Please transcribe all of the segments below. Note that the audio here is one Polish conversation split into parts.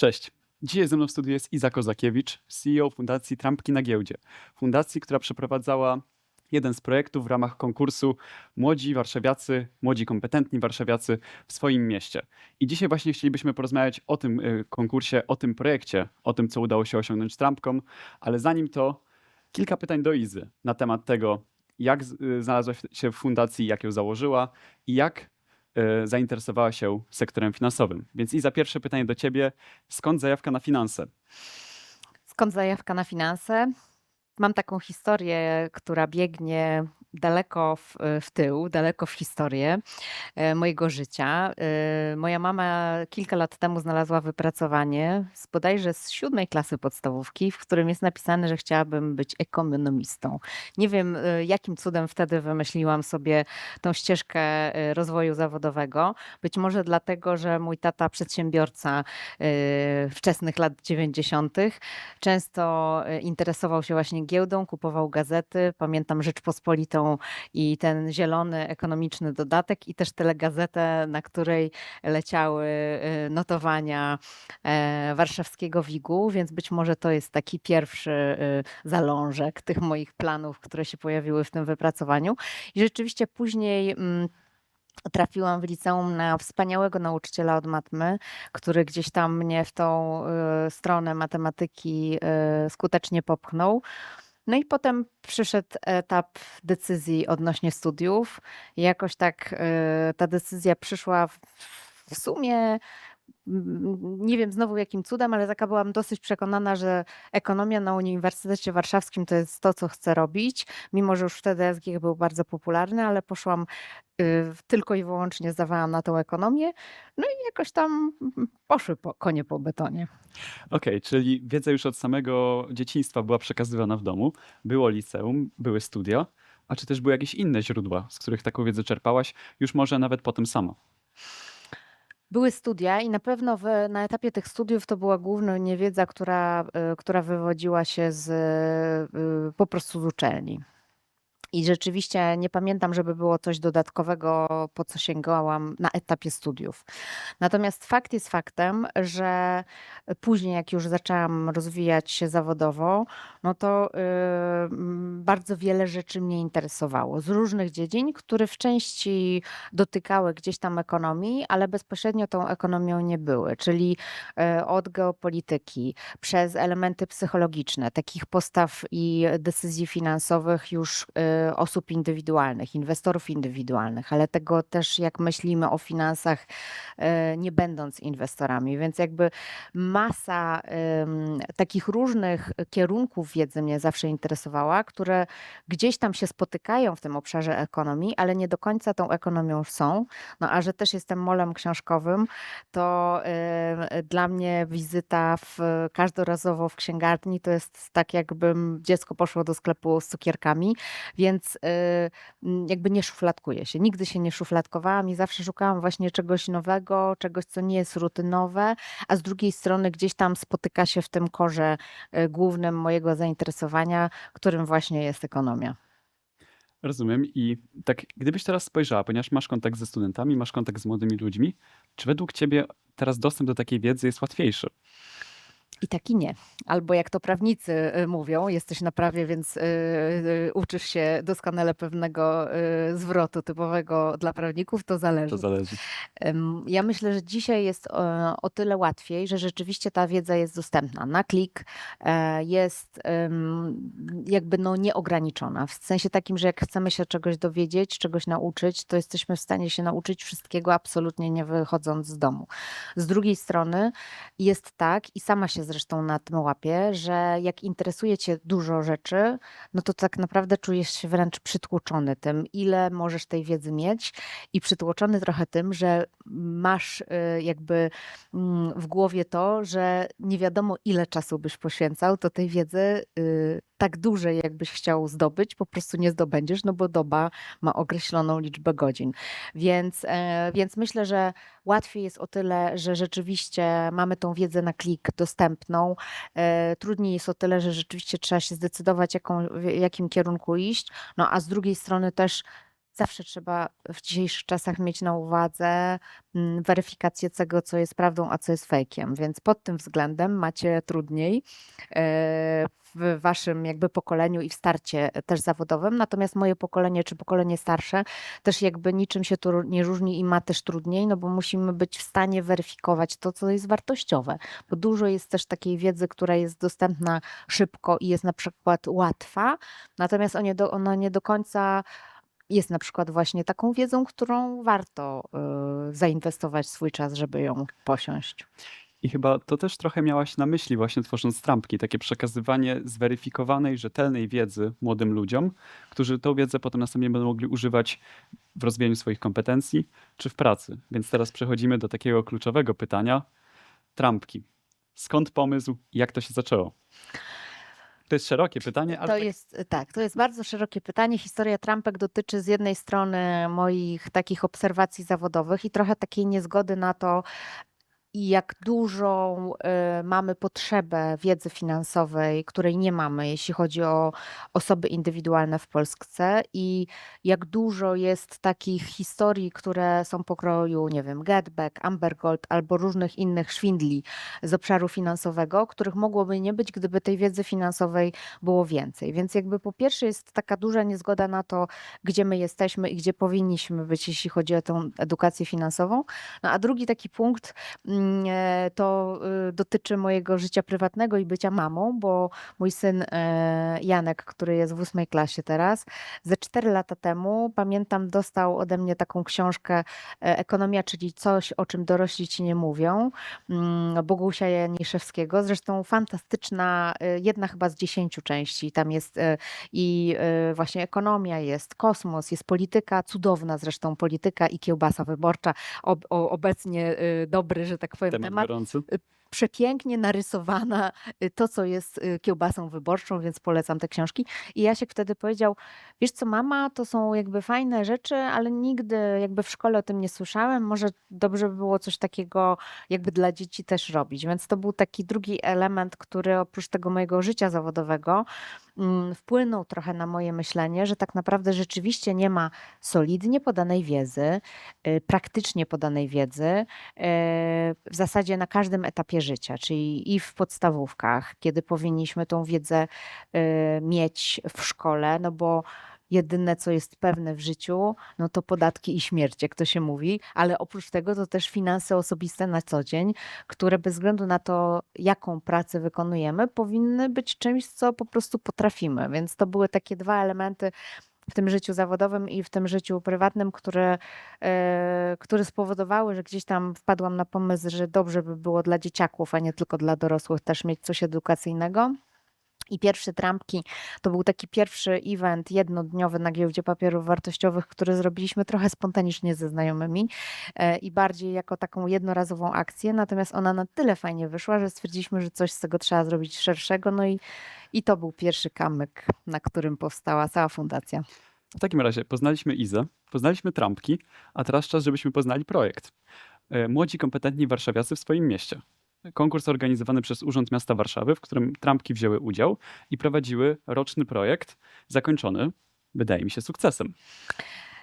Cześć. Dzisiaj ze mną w studiu jest Iza Kozakiewicz, CEO Fundacji Trampki na Giełdzie. Fundacji, która przeprowadzała jeden z projektów w ramach konkursu Młodzi Warszawiacy, Młodzi Kompetentni Warszawiacy w swoim mieście. I dzisiaj właśnie chcielibyśmy porozmawiać o tym y, konkursie, o tym projekcie, o tym, co udało się osiągnąć Trampkom, ale zanim to kilka pytań do Izy na temat tego, jak y, znalazła się w fundacji, jak ją założyła i jak zainteresowała się sektorem finansowym. Więc Iza, pierwsze pytanie do ciebie. Skąd zajawka na finanse? Skąd zajawka na finanse? Mam taką historię, która biegnie daleko w, w tył, daleko w historię e, mojego życia. E, Moja mama kilka lat temu znalazła wypracowanie z bodajże z siódmej klasy podstawówki, w którym jest napisane, że chciałabym być ekonomistą. Nie wiem, e, jakim cudem wtedy wymyśliłam sobie tą ścieżkę rozwoju zawodowego. Być może dlatego, że mój tata przedsiębiorca wczesnych lat 90. Często interesował się właśnie giełdą, kupował gazety. Pamiętam Rzeczpospolitą i ten zielony ekonomiczny dodatek i też telegazetę, na której leciały e, notowania e, warszawskiego WIG-u, więc być może to jest taki pierwszy e, zalążek tych moich planów, które się pojawiły w tym wypracowaniu. I rzeczywiście później mm, trafiłam w liceum na wspaniałego nauczyciela od matmy, który gdzieś tam mnie w tą y, stronę matematyki y, skutecznie popchnął. No i potem przyszedł etap decyzji odnośnie studiów. Jakoś tak y, ta decyzja przyszła w, w sumie mm, nie wiem znowu jakim cudem, ale taka byłam dosyć przekonana, że ekonomia na Uniwersytecie Warszawskim to jest to, co chcę robić. Mimo, że już wtedy SGH był bardzo popularny, ale poszłam y, tylko i wyłącznie zdawałam na tą ekonomię. No i jakoś tam mm, poszły po, konie po betonie. Okej, czyli wiedza już od samego dzieciństwa była przekazywana w domu. Było liceum, były studia, a czy też były jakieś inne źródła, z których taką wiedzę czerpałaś, już może nawet potem sama? Były studia i na pewno w, na etapie tych studiów to była głównie wiedza, która, y, która wywodziła się z, y, po prostu z uczelni. I rzeczywiście nie pamiętam, żeby było coś dodatkowego, po co sięgałam na etapie studiów. Natomiast fakt jest faktem, że później, jak już zaczęłam rozwijać się zawodowo, no to y, mm, bardzo wiele rzeczy mnie interesowało z różnych dziedzin, które w części dotykały gdzieś tam ekonomii, ale bezpośrednio tą ekonomią nie były. Czyli y, od geopolityki, przez elementy psychologiczne, takich postaw i decyzji finansowych już y, osób indywidualnych, inwestorów indywidualnych, ale tego też, jak myślimy o finansach, y, nie będąc inwestorami. Więc jakby masa takich różnych kierunków wiedzy mnie zawsze interesowała, które gdzieś tam się spotykają w tym obszarze ekonomii, ale nie do końca tą ekonomią są. No a że też jestem molem książkowym, to dla mnie wizyta w, każdorazowo w księgarni to jest tak, jakbym dziecko poszło do sklepu z cukierkami, więc y, mm, jakby nie szufladkuję się. Nigdy się nie szufladkowałam i zawsze szukałam właśnie czegoś nowego, czegoś, co nie jest rutynowe, a z drugiej strony gdzieś tam spotyka się w tym korze y, głównym mojego zainteresowania, którym właśnie jest ekonomia. Rozumiem. I tak, gdybyś teraz spojrzała, ponieważ masz kontakt ze studentami, masz kontakt z młodymi ludźmi, czy według ciebie teraz dostęp do takiej wiedzy jest łatwiejszy? I tak i nie. Albo jak to prawnicy y, mówią, jesteś na prawie, więc y, y, uczysz się doskonale pewnego zwrotu typowego dla prawników, to zależy. To zależy. Ja myślę, że dzisiaj jest e, o tyle łatwiej, że rzeczywiście ta wiedza jest dostępna na klik, e, jest jakby no nieograniczona. W sensie takim, że jak chcemy się czegoś dowiedzieć, czegoś nauczyć, to jesteśmy w stanie się nauczyć wszystkiego absolutnie nie wychodząc z domu. Z drugiej strony jest tak, i sama się zresztą na tym łapię, że jak interesuje cię dużo rzeczy, no to tak naprawdę czujesz się wręcz przytłoczony tym, ile możesz tej wiedzy mieć i przytłoczony trochę tym, że masz y, jakby mm, w głowie to, że nie wiadomo ile czasu byś poświęcał, to tej wiedzy y, tak dużej, jakbyś chciał zdobyć, po prostu nie zdobędziesz, no bo doba ma określoną liczbę godzin. Więc, e, więc myślę, że łatwiej jest o tyle, że rzeczywiście mamy tą wiedzę na klik dostępną. E, Trudniej jest o tyle, że rzeczywiście trzeba się zdecydować, jaką, w jakim kierunku iść. No a z drugiej strony też zawsze trzeba w dzisiejszych czasach mieć na uwadze mm, weryfikację tego, co jest prawdą, a co jest fejkiem. Więc pod tym względem macie trudniej e, w waszym jakby pokoleniu i w starcie też zawodowym. Natomiast moje pokolenie czy pokolenie starsze też jakby niczym się to nie różni i ma też trudniej, no bo musimy być w stanie weryfikować to, co jest wartościowe. Bo dużo jest też takiej wiedzy, która jest dostępna szybko i jest na przykład łatwa, natomiast ona nie do końca jest na przykład właśnie taką wiedzą, którą warto y, zainwestować swój czas, żeby ją posiąść. I chyba to też trochę miałaś na myśli właśnie tworząc trampki, takie przekazywanie zweryfikowanej, rzetelnej wiedzy młodym ludziom, którzy tą wiedzę potem następnie będą mogli używać w rozwijaniu swoich kompetencji czy w pracy. Więc teraz przechodzimy do takiego kluczowego pytania. Trampki. Skąd pomysł jak to się zaczęło? To jest szerokie pytanie, ale To tak jest, tak, to jest bardzo szerokie pytanie. Historia trampek dotyczy z jednej strony moich takich obserwacji zawodowych i trochę takiej niezgody na to, i jak dużą y, mamy potrzebę wiedzy finansowej, której nie mamy, jeśli chodzi o osoby indywidualne w Polsce, i jak dużo jest takich historii, które są pokroju, nie wiem, Getback, Ambergold albo różnych innych szwindli z obszaru finansowego, których mogłoby nie być, gdyby tej wiedzy finansowej było więcej. Więc jakby po pierwsze jest taka duża niezgoda na to, gdzie my jesteśmy i gdzie powinniśmy być, jeśli chodzi o tę edukację finansową. No a drugi taki punkt, mm, to y, dotyczy mojego życia prywatnego i bycia mamą, bo mój syn e, Janek, który jest w ósmej klasie teraz, ze cztery lata temu, pamiętam, dostał ode mnie taką książkę e, Ekonomia, czyli coś, o czym dorośli ci nie mówią, mm, Bogusia Janiszewskiego. Zresztą fantastyczna, e, jedna chyba z dziesięciu części. Tam jest e, i e, właśnie ekonomia, jest kosmos, jest polityka, cudowna zresztą polityka i kiełbasa wyborcza. Obecnie e, dobry, że tak powiem, temat temat gorący. Przepięknie narysowana y, to, co jest y, kiełbasą wyborczą, więc polecam te książki. I Jasiek wtedy powiedział, wiesz co mama, to są jakby fajne rzeczy, ale nigdy jakby w szkole o tym nie słyszałem. Może dobrze by było coś takiego jakby dla dzieci też robić. Więc to był taki drugi element, który oprócz tego mojego życia zawodowego mm, wpłynął trochę na moje myślenie, że tak naprawdę rzeczywiście nie ma solidnie podanej wiedzy, y, praktycznie podanej wiedzy, w zasadzie na każdym etapie życia, czyli i w podstawówkach, kiedy powinniśmy tą wiedzę y, mieć w szkole, no bo jedyne, co jest pewne w życiu, no to podatki i śmierć, jak to się mówi, ale oprócz tego to też finanse osobiste na co dzień, które bez względu na to, jaką pracę wykonujemy, powinny być czymś, co po prostu potrafimy. Więc to były takie dwa elementy w tym życiu zawodowym i w tym życiu prywatnym, które, e, które spowodowały, że gdzieś tam wpadłam na pomysł, że dobrze by było dla dzieciaków, a nie tylko dla dorosłych też mieć coś edukacyjnego. I pierwsze trampki to był taki pierwszy event jednodniowy na giełdzie papierów wartościowych, który zrobiliśmy trochę spontanicznie ze znajomymi e, i bardziej jako taką jednorazową akcję. Natomiast ona na tyle fajnie wyszła, że stwierdziliśmy, że coś z tego trzeba zrobić szerszego. No i, i to był pierwszy kamyk, na którym powstała cała fundacja. W takim razie poznaliśmy Izę, poznaliśmy trampki, a teraz czas, żebyśmy poznali projekt. E, Młodzi, kompetentni warszawiacy w swoim mieście. Konkurs organizowany przez Urząd Miasta Warszawy, w którym trampki wzięły udział i prowadziły roczny projekt, zakończony, wydaje mi się, sukcesem.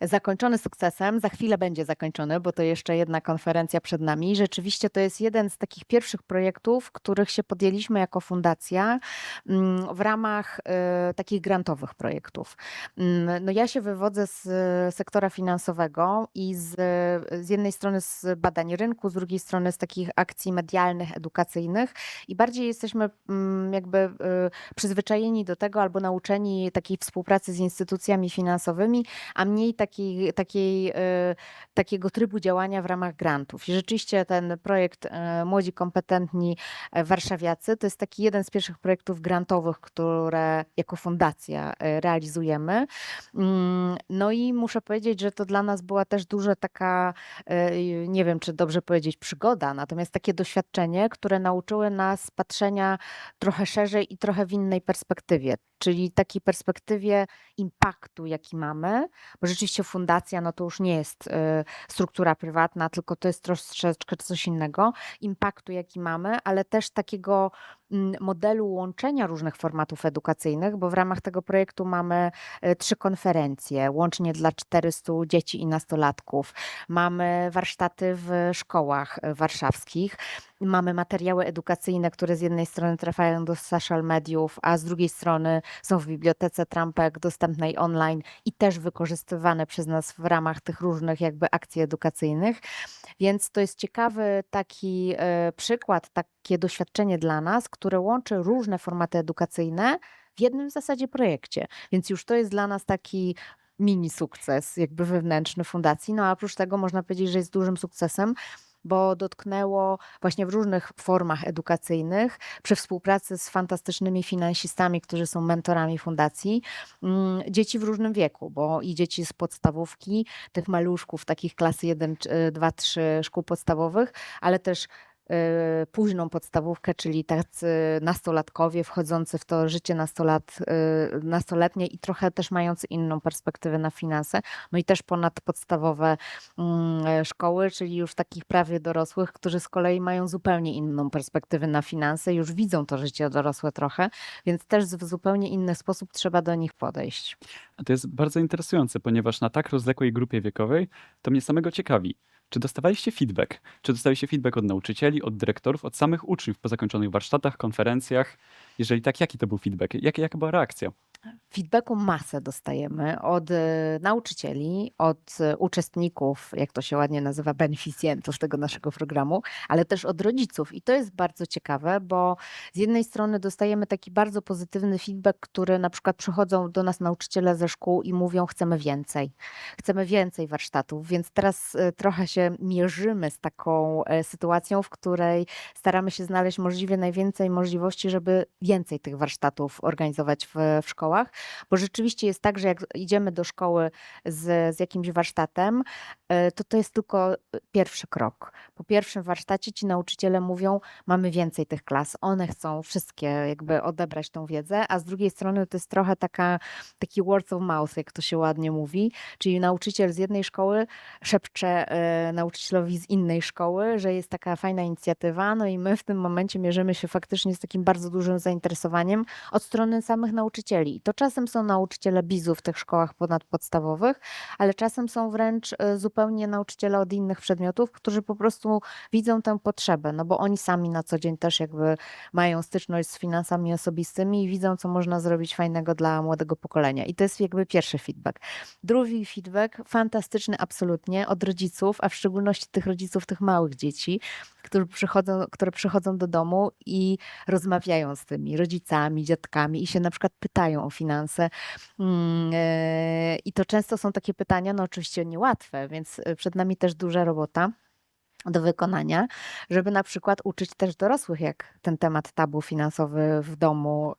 Zakończony sukcesem. Za chwilę będzie zakończony, bo to jeszcze jedna konferencja przed nami. Rzeczywiście to jest jeden z takich pierwszych projektów, których się podjęliśmy jako fundacja mm, w ramach e, takich grantowych projektów. Mm, No ja się wywodzę z e, sektora finansowego i z, z jednej strony z badań rynku, z drugiej strony z takich akcji medialnych, edukacyjnych i bardziej jesteśmy mm, jakby e, przyzwyczajeni do tego albo nauczeni takiej współpracy z instytucjami finansowymi, a mniej takiej, takiej, e, takiego trybu działania w ramach grantów. I rzeczywiście ten projekt e, Młodzi Kompetentni e, Warszawiacy to jest taki jeden z pierwszych projektów grantowych, które jako fundacja realizujemy. Mm, No i muszę powiedzieć, że to dla nas była też duża taka, nie wiem czy dobrze powiedzieć przygoda, natomiast takie doświadczenie, które nauczyły nas patrzenia trochę szerzej i trochę w innej perspektywie, czyli takiej perspektywie impaktu, jaki mamy, bo rzeczywiście fundacja no to już nie jest e, struktura prywatna, tylko to jest troszeczkę coś innego, impaktu, jaki mamy, ale też takiego modelu łączenia różnych formatów edukacyjnych, bo w ramach tego projektu mamy e, trzy konferencje, łącznie dla 400 dzieci i nastolatków. Mamy warsztaty w szkołach e, warszawskich. Mamy materiały edukacyjne, które z jednej strony trafiają do social mediów, a z drugiej strony są w bibliotece Trampek dostępnej online i też wykorzystywane przez nas w ramach tych różnych jakby akcji edukacyjnych. Więc to jest ciekawy taki e, przykład, takie doświadczenie dla nas, które łączy różne formaty edukacyjne w jednym w zasadzie projekcie. Więc już to jest dla nas taki mini sukces jakby wewnętrzny fundacji. No a oprócz tego można powiedzieć, że jest dużym sukcesem, bo dotknęło właśnie w różnych formach edukacyjnych, przy współpracy z fantastycznymi finansistami, którzy są mentorami fundacji, mm, dzieci w różnym wieku, bo i dzieci z podstawówki, tych maluszków, takich klasy 1, 2, 3 szkół podstawowych, ale też późną podstawówkę, czyli tacy nastolatkowie wchodzący w to życie nastolat, y, nastoletnie i trochę też mający inną perspektywę na finanse. No i też ponadpodstawowe mm, e, szkoły, czyli już takich prawie dorosłych, którzy z kolei mają zupełnie inną perspektywę na finanse, już widzą to życie dorosłe trochę, więc też w zupełnie inny sposób trzeba do nich podejść. To jest bardzo interesujące, ponieważ na tak rozległej grupie wiekowej to mnie samego ciekawi. Czy dostawaliście feedback? Czy dostaliście feedback od nauczycieli, od dyrektorów, od samych uczniów po zakończonych warsztatach, konferencjach? Jeżeli tak, jaki to był feedback? Jak, jaka była reakcja? Feedbacku masę dostajemy od e, nauczycieli, od e, uczestników, jak to się ładnie nazywa, beneficjentów tego naszego programu, ale też od rodziców. I to jest bardzo ciekawe, bo z jednej strony dostajemy taki bardzo pozytywny feedback, który na przykład przychodzą do nas nauczyciele ze szkół i mówią: Chcemy więcej, chcemy więcej warsztatów. Więc teraz e, trochę się mierzymy z taką sytuacją, w której staramy się znaleźć możliwie najwięcej możliwości, żeby więcej tych warsztatów organizować w, w szkołach, bo rzeczywiście jest tak, że jak idziemy do szkoły z, z jakimś warsztatem, e, to to jest tylko pierwszy krok. Po pierwszym warsztacie ci nauczyciele mówią, mamy więcej tych klas, one chcą wszystkie jakby odebrać tą wiedzę, a z drugiej strony to jest trochę taka, taki word of mouth, jak to się ładnie mówi, czyli nauczyciel z jednej szkoły szepcze e, nauczycielowi z innej szkoły, że jest taka fajna inicjatywa, no i my w tym momencie mierzymy się faktycznie z takim bardzo dużym zainteresowaniem od strony samych nauczycieli. To czasem są nauczyciele bizu w tych szkołach ponadpodstawowych, ale czasem są wręcz e, zupełnie nauczyciele od innych przedmiotów, którzy po prostu widzą tę potrzebę, no bo oni sami na co dzień też jakby mają styczność z finansami osobistymi i widzą, co można zrobić fajnego dla młodego pokolenia. I to jest jakby pierwszy feedback. Drugi feedback, fantastyczny absolutnie, od rodziców, a w szczególności tych rodziców tych małych dzieci, którzy przychodzą, które przychodzą do domu i rozmawiają z tymi rodzicami, dziadkami i się na przykład pytają o finanse. Mm, e, I to często są takie pytania, no oczywiście niełatwe, więc e, przed nami też duża robota do wykonania, żeby na przykład uczyć też dorosłych, jak ten temat tabu finansowy w domu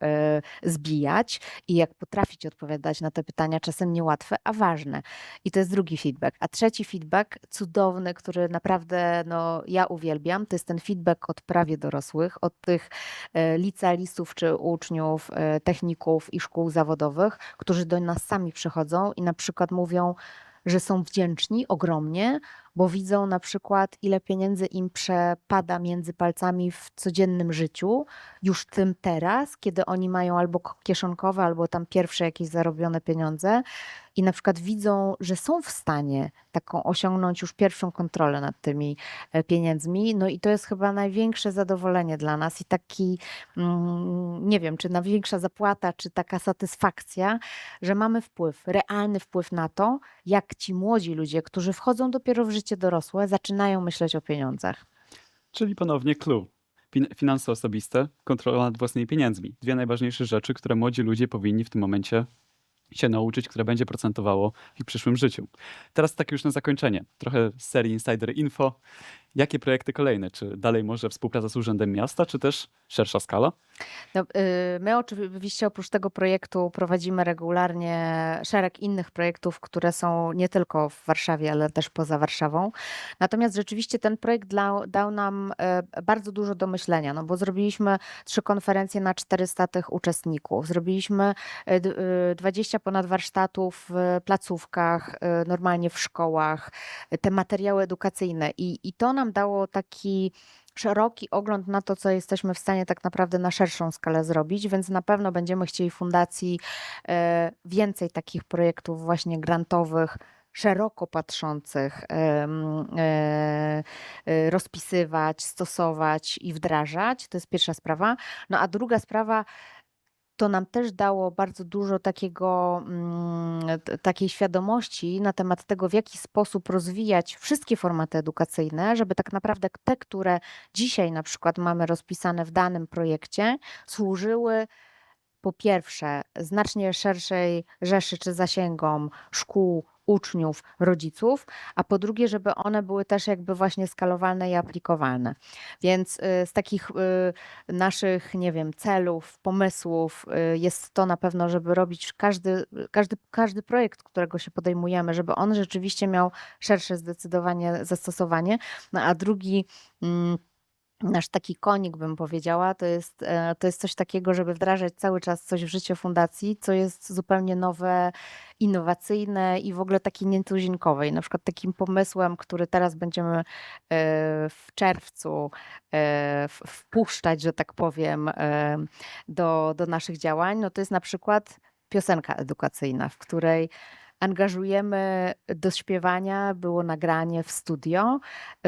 y, zbijać i jak potrafić odpowiadać na te pytania, czasem niełatwe, a ważne. I to jest drugi feedback. A trzeci feedback, cudowny, który naprawdę no, ja uwielbiam, to jest ten feedback od prawie dorosłych, od tych y, licealistów czy uczniów, y, techników i szkół zawodowych, którzy do nas sami przychodzą i na przykład mówią, że są wdzięczni ogromnie, bo widzą na przykład, ile pieniędzy im przepada między palcami w codziennym życiu, już tym teraz, kiedy oni mają albo kieszonkowe, albo tam pierwsze jakieś zarobione pieniądze i na przykład widzą, że są w stanie taką osiągnąć już pierwszą kontrolę nad tymi e, pieniędzmi. No i to jest chyba największe zadowolenie dla nas i taki, mm, nie wiem, czy największa zapłata, czy taka satysfakcja, że mamy wpływ, realny wpływ na to, jak ci młodzi ludzie, którzy wchodzą dopiero w życie dorosłe, zaczynają myśleć o pieniądzach. Czyli ponownie clue. Fin- Finanse osobiste, kontrola nad własnymi pieniędzmi. Dwie najważniejsze rzeczy, które młodzi ludzie powinni w tym momencie się nauczyć, które będzie procentowało w ich przyszłym życiu. Teraz tak już na zakończenie. Trochę serii Insider Info. Jakie projekty kolejne? Czy dalej może współpraca z Urzędem Miasta, czy też szersza skala? No, y, my oczywiście oprócz tego projektu prowadzimy regularnie szereg innych projektów, które są nie tylko w Warszawie, ale też poza Warszawą. Natomiast rzeczywiście ten projekt dał, dał nam e, bardzo dużo do myślenia, no bo zrobiliśmy trzy konferencje na 400 tych uczestników, zrobiliśmy e, d- y, 20 ponad warsztatów w placówkach, e, normalnie w szkołach, e, te materiały edukacyjne i, i to nam dało taki szeroki ogląd na to, co jesteśmy w stanie tak naprawdę na szerszą skalę zrobić, więc na pewno będziemy chcieli fundacji e, więcej takich projektów właśnie grantowych, szeroko patrzących, e, e, rozpisywać, stosować i wdrażać. To jest pierwsza sprawa. No a druga sprawa, to nam też dało bardzo dużo takiego, mm, takiej świadomości na temat tego, w jaki sposób rozwijać wszystkie formaty edukacyjne, żeby tak naprawdę te, które dzisiaj na przykład mamy rozpisane w danym projekcie, służyły po pierwsze znacznie szerszej rzeszy czy zasięgom szkół, uczniów, rodziców, a po drugie, żeby one były też jakby właśnie skalowalne i aplikowalne. Więc y, z takich y, naszych, nie wiem, celów, pomysłów y, jest to na pewno, żeby robić każdy, każdy, każdy projekt, którego się podejmujemy, żeby on rzeczywiście miał szersze zdecydowanie zastosowanie. No a drugi. mm, Nasz taki konik, bym powiedziała, to jest, e, to jest coś takiego, żeby wdrażać cały czas coś w życie fundacji, co jest zupełnie nowe, innowacyjne i w ogóle takie nietuzinkowe. I na przykład takim pomysłem, który teraz będziemy e, w czerwcu e, wpuszczać, że tak powiem, do, do naszych działań, no to jest na przykład piosenka edukacyjna, w której angażujemy do śpiewania, było nagranie w studio,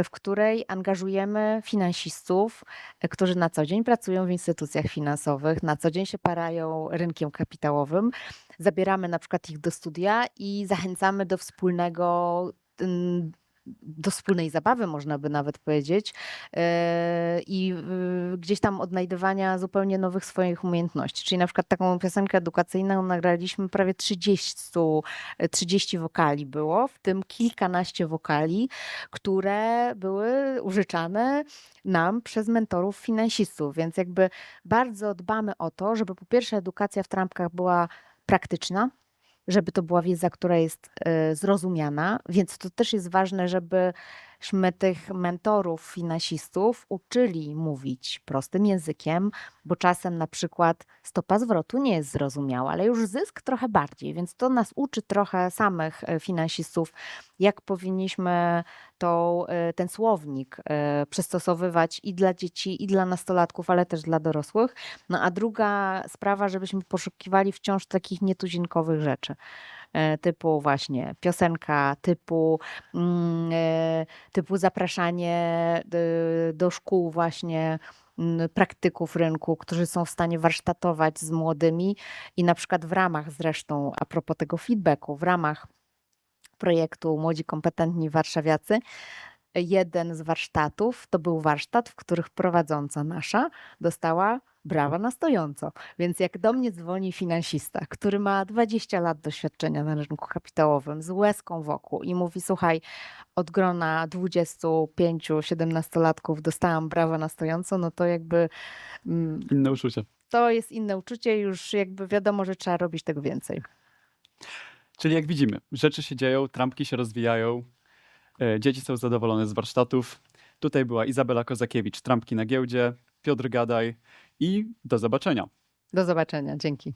w której angażujemy finansistów, e, którzy na co dzień pracują w instytucjach finansowych, na co dzień się parają rynkiem kapitałowym. Zabieramy na przykład ich do studia i zachęcamy do wspólnego. Do wspólnej zabawy, można by nawet powiedzieć, e, i y, gdzieś tam odnajdywania zupełnie nowych swoich umiejętności. Czyli na przykład taką piosenkę edukacyjną nagraliśmy prawie 30, e, 30 wokali było, w tym kilkanaście wokali, które były użyczane nam przez mentorów finansistów. Więc jakby bardzo dbamy o to, żeby po pierwsze edukacja w trampkach była praktyczna, żeby to była wiedza, która jest e, zrozumiana, więc to też jest ważne, żebyśmy tych mentorów finansistów uczyli mówić prostym językiem, bo czasem na przykład stopa zwrotu nie jest zrozumiała, ale już zysk trochę bardziej, więc to nas uczy trochę samych e, finansistów, jak powinniśmy tą, e, ten słownik e, przystosowywać i dla dzieci, i dla nastolatków, ale też dla dorosłych. No a druga sprawa, żebyśmy poszukiwali wciąż takich nietuzinkowych rzeczy. E, Typu właśnie piosenka, typu, mm, e, typu zapraszanie e, do szkół właśnie praktyków rynku, którzy są w stanie warsztatować z młodymi i na przykład w ramach zresztą, a propos tego feedbacku, w ramach projektu Młodzi Kompetentni Warszawiacy, jeden z warsztatów to był warsztat, w których prowadząca nasza dostała brawa na stojąco. Więc jak do mnie dzwoni finansista, który ma 20 lat doświadczenia na rynku kapitałowym, z łezką wokół i mówi, słuchaj, od grona 25-17-latków dostałam brawa na stojąco, no to jakby mm, Inne uczucie. to jest inne uczucie, już jakby wiadomo, że trzeba robić tego więcej. Czyli jak widzimy, rzeczy się dzieją, trampki się rozwijają, dzieci są zadowolone z warsztatów. Tutaj była Izabela Kozakiewicz, trampki na giełdzie, Piotr Gadaj i do zobaczenia. Do zobaczenia, dzięki.